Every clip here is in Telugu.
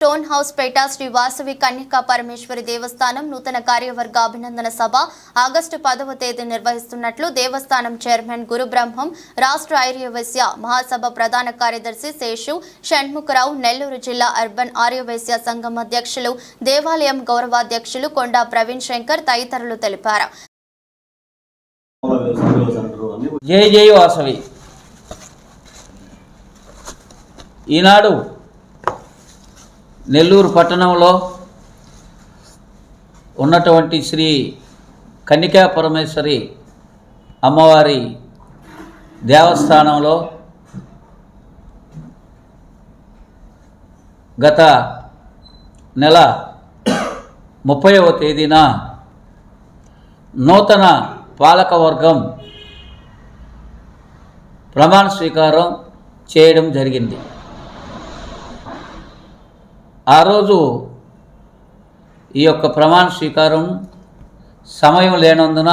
టోన్ హౌస్ పేట శ్రీ వాసవి కన్యకా పరమేశ్వరి దేవస్థానం నూతన కార్యవర్గ అభినందన సభ ఆగస్టు పదవ తేదీ నిర్వహిస్తున్నట్లు దేవస్థానం చైర్మన్ గురుబ్రహ్మం రాష్ట్ర ఆర్యవైశ్య మహాసభ ప్రధాన కార్యదర్శి శేషు షణ్ముఖరావు నెల్లూరు జిల్లా అర్బన్ ఆర్యవైశ్య సంఘం అధ్యక్షులు దేవాలయం గౌరవాధ్యక్షులు కొండా ప్రవీణ్ శంకర్ తదితరులు తెలిపారు. జై జై వాసవి. ఈనాడు నెల్లూరు పట్టణంలో ఉన్నటువంటి శ్రీ కన్నికా పరమేశ్వరి అమ్మవారి దేవస్థానంలో గత నెల ముప్పైవ తేదీన నూతన పాలకవర్గం ప్రమాణ స్వీకారం చేయడం జరిగింది. ఆ రోజు ఈ యొక్క ప్రమాణ స్వీకారం సమయం లేనందున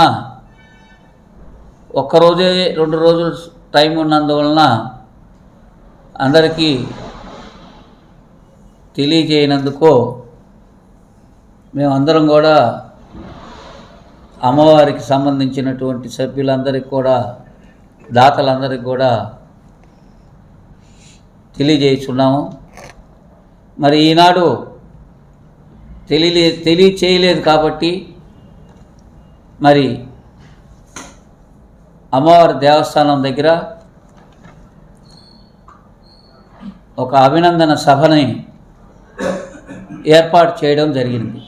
ఒక్కరోజే రెండు రోజులు టైం ఉన్నందువలన అందరికీ తెలియజేయనందుకు మేమందరం కూడా అమ్మవారికి సంబంధించినటువంటి సభ్యులందరికీ కూడా దాతలందరికీ కూడా తెలియజేస్తున్నాము. మరి ఈనాడు తెలియలే తెలియచేయలేదు కాబట్టి మరి అమ్మవారి దేవస్థానం దగ్గర ఒక అభినందన సభని ఏర్పాటు చేయడం జరిగింది.